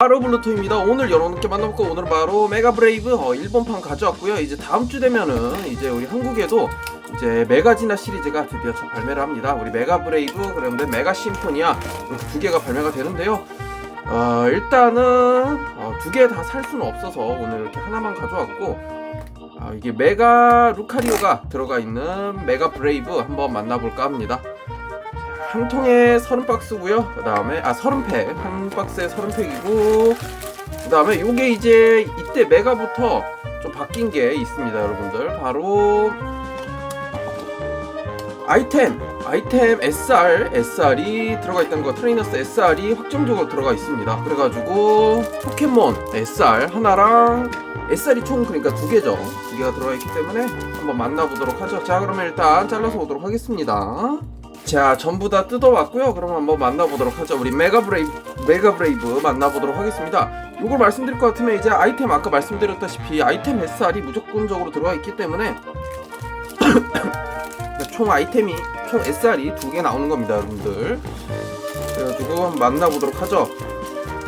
바로 블루토입니다. 오늘 여러분께 만나볼거 오늘은 바로 메가 브레이브 어, 일본판 가져왔고요. 이제 다음 주 되면은 이제 우리 한국에도 이제 메가지나 시리즈가 드디어 첫 발매를 합니다. 우리 메가 브레이브 그런데 메가 심포니아 이렇게 두 개가 발매가 되는데요. 어, 일단은 어, 두 개 다 살 수는 없어서 오늘 이렇게 하나만 가져왔고 아, 이게 메가 루카리오가 들어가 있는 메가 브레이브 한번 만나볼까 합니다. 한 통에 30박스고요. 그 다음에 아 30팩 한 박스에 30팩이고 그 다음에 요게 이제 이때 메가부터 좀 바뀐 게 있습니다, 여러분들. 바로 아이템 아이템 SR SR이 들어가 있다는 거 트레이너스 SR이 확정적으로 들어가 있습니다. 그래가지고 포켓몬 SR 하나랑 SR이 총 그러니까 두 개죠. 두 개가 들어가 있기 때문에 한번 만나보도록 하죠. 자 그러면 일단 잘라서 오도록 하겠습니다. 자 전부 다 뜯어왔고요. 그럼 한번 만나보도록 하죠. 우리 메가 브레이브 메가 브레이브 만나보도록 하겠습니다. 요걸 말씀드릴 것 같으면 이제 아이템 아까 말씀드렸다시피 아이템 SR이 무조건적으로 들어가 있기 때문에 총 아이템이 총 SR이 두 개 나오는 겁니다 여러분들. 그래가지고 한번 만나보도록 하죠.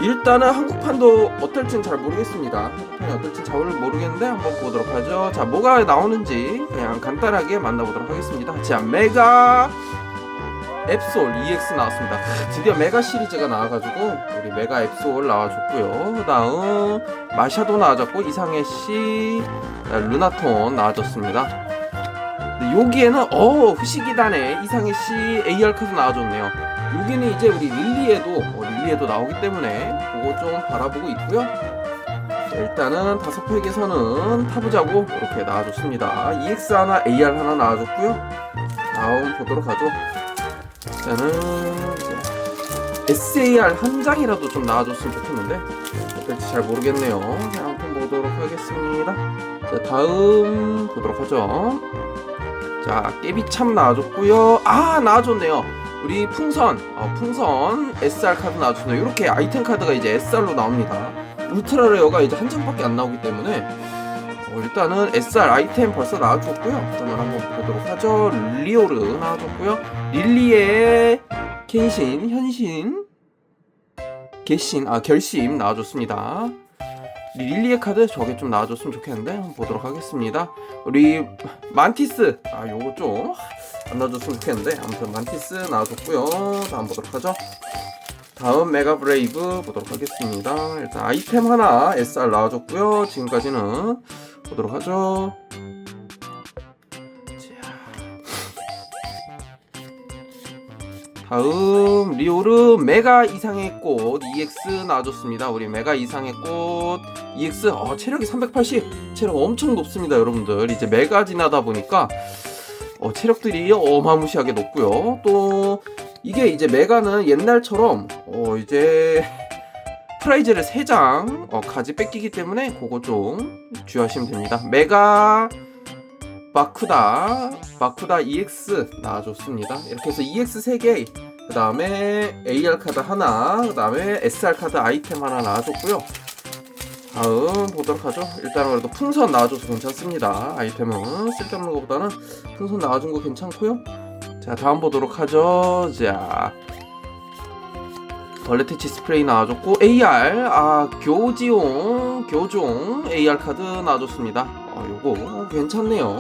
일단은 한국판도 어떨지는 잘 모르겠습니다. 한국판이 어떨지 잘 모르겠는데 한번 보도록 하죠. 자 뭐가 나오는지 그냥 간단하게 만나보도록 하겠습니다. 자 메가 앱솔 EX 나왔습니다. 드디어 메가 시리즈가 나와가지고 우리 메가 앱솔 나와줬고요. 그 다음 마샤도 나와줬고 이상해 씨, 루나톤 나와줬습니다. 근데 여기에는 어 후시기단에 이상해 씨 AR 카드 나와줬네요. 여기는 이제 우리 릴리에도 어, 릴리에도 나오기 때문에 그거 좀 바라보고 있고요. 자, 일단은 다섯 팩에서는 타부자고 이렇게 나와줬습니다. EX 하나, AR 하나 나와줬고요. 다음 보도록 하죠. 일단은 이제 SAR 한 장이라도 좀 나와줬으면 좋겠는데 어떨지 잘 모르겠네요. 자, 아무튼 보도록 하겠습니다. 자, 다음 보도록 하죠. 자, 깨비참 나와줬고요. 아, 나와줬네요. 우리 풍선, 어, 풍선 SR 카드 나와줬네요. 이렇게 아이템 카드가 이제 SR로 나옵니다. 울트라 레어가 이제 한 장밖에 안 나오기 때문에 어, 일단은 SR 아이템 벌써 나와줬고요. 그러면 한번 보도록 하죠. 리오르 나와줬고요. 릴리의 켄신, 현신, 개신, 아 결심 나와줬습니다. 릴리의 카드 저게 좀 나와줬으면 좋겠는데 한번 보도록 하겠습니다. 우리 만티스, 아 요거 좀 안 나와줬으면 좋겠는데 아무튼 만티스 나와줬고요. 다음 보도록 하죠. 다음 메가 브레이브 보도록 하겠습니다. 일단 아이템 하나 SR 나와줬고요. 지금까지는 보도록 하죠. 다음 리오르 메가 이상의 꽃 EX 나와줬습니다. 우리 메가 이상의 꽃 EX 어, 체력이 380 체력 엄청 높습니다, 여러분들. 이제 메가 지나다 보니까 어, 체력들이 어마무시하게 높고요. 또 이게 이제 메가는 옛날처럼 어, 이제 프라이즈를 3장 어, 가지 뺏기기 때문에 그거 좀 주의하시면 됩니다. 메가 마쿠다 마쿠다 EX 나와줬습니다. 이렇게 해서 EX 3개 그 다음에 AR 카드 하나 그 다음에 SR 카드 아이템 하나 나와줬고요. 다음 보도록 하죠. 일단은 그래도 풍선 나와줘서 괜찮습니다. 아이템은 쓸데없는 것보다는 풍선 나와준 거 괜찮고요. 자 다음 보도록 하죠. 자 벌레 퇴치 스프레이 나와줬고 AR 아 교지용 교종 AR 카드 나와줬습니다. 어 요거 괜찮네요.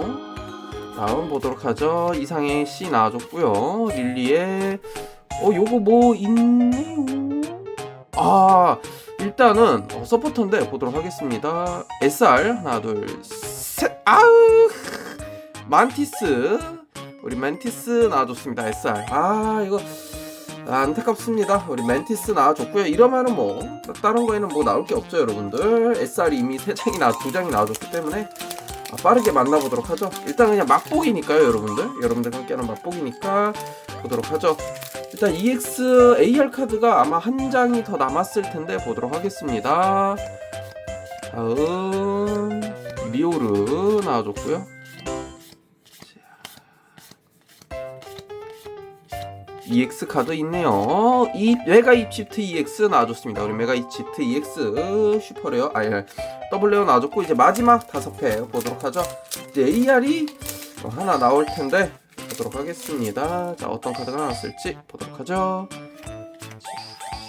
다음 보도록 하죠. 이상의 C 나와줬고요. 릴리의 어 요거 뭐 있네요. 아 일단은 어, 서포터인데 보도록 하겠습니다. SR 하나 둘 셋 아우 만티스 우리 만티스 나와줬습니다. SR 아 이거 아, 안타깝습니다. 우리 멘티스 나와줬고요. 이러면은 뭐 다른 거에는 뭐 나올 게 없죠, 여러분들. SR 이미 세 장이 나, 두 장이 나와줬기 때문에 아, 빠르게 만나보도록 하죠. 일단 그냥 맛보기니까요, 여러분들. 여러분들 함께하는 맛보기니까 보도록 하죠. 일단 EX AR 카드가 아마 한 장이 더 남았을 텐데 보도록 하겠습니다. 다음 리오르 나와줬고요. EX 카드 있네요. 이 메가 입시프트 EX 나와줬습니다. 우리 메가 입시프트 EX 슈퍼레어 아니 더블레어 나와줬고 이제 마지막 다섯 회 보도록 하죠. 이제 AR이 하나 나올 텐데 보도록 하겠습니다. 자 어떤 카드가 나왔을지 보도록 하죠.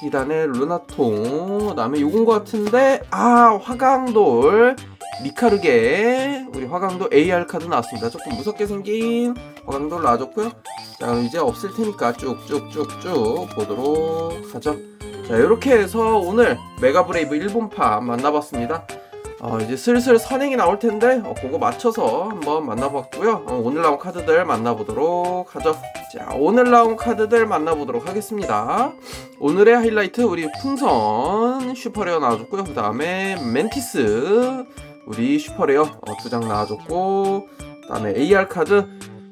2단에 루나통 그다음에 요건 거 같은데 아 화강돌 미카르게 우리 화강돌 AR 카드 나왔습니다 조금 무섭게 생긴 화강돌 나와줬고요 자 그럼 이제 없을 테니까 쭉쭉쭉쭉 보도록 하죠 자 이렇게 해서 오늘 메가브레이브 일본파 만나봤습니다 어, 이제 슬슬 선행이 나올 텐데 어, 그거 맞춰서 한번 만나봤고요. 어, 오늘 나온 카드들 만나보도록 하죠. 자, 오늘 나온 카드들 만나보도록 하겠습니다. 오늘의 하이라이트 우리 풍선 슈퍼레어 나와줬고요. 그 다음에 멘티스 우리 슈퍼레어 어, 두장 나와줬고 그 다음에 AR 카드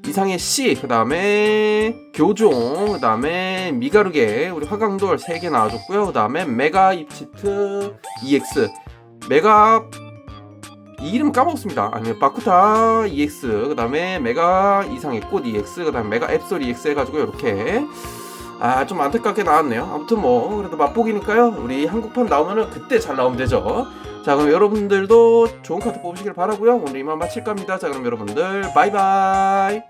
이상의 C 그 다음에 교종 그 다음에 미가르게 우리 화강돌 3개 나와줬고요. 그 다음에 메가 입치트 EX 메가 이 이름 까먹었습니다. 아니 바쿠타 EX 그다음에 메가 이상의 꽃 EX 그다음에 메가 앱솔 EX 해가지고 이렇게 아 좀 안타깝게 나왔네요. 아무튼 뭐 그래도 맛보기니까요. 우리 한국판 나오면은 그때 잘 나오면 되죠. 자 그럼 여러분들도 좋은 카드 뽑으시길 바라고요. 오늘 이만 마칠까 합니다. 자 그럼 여러분들 바이바이.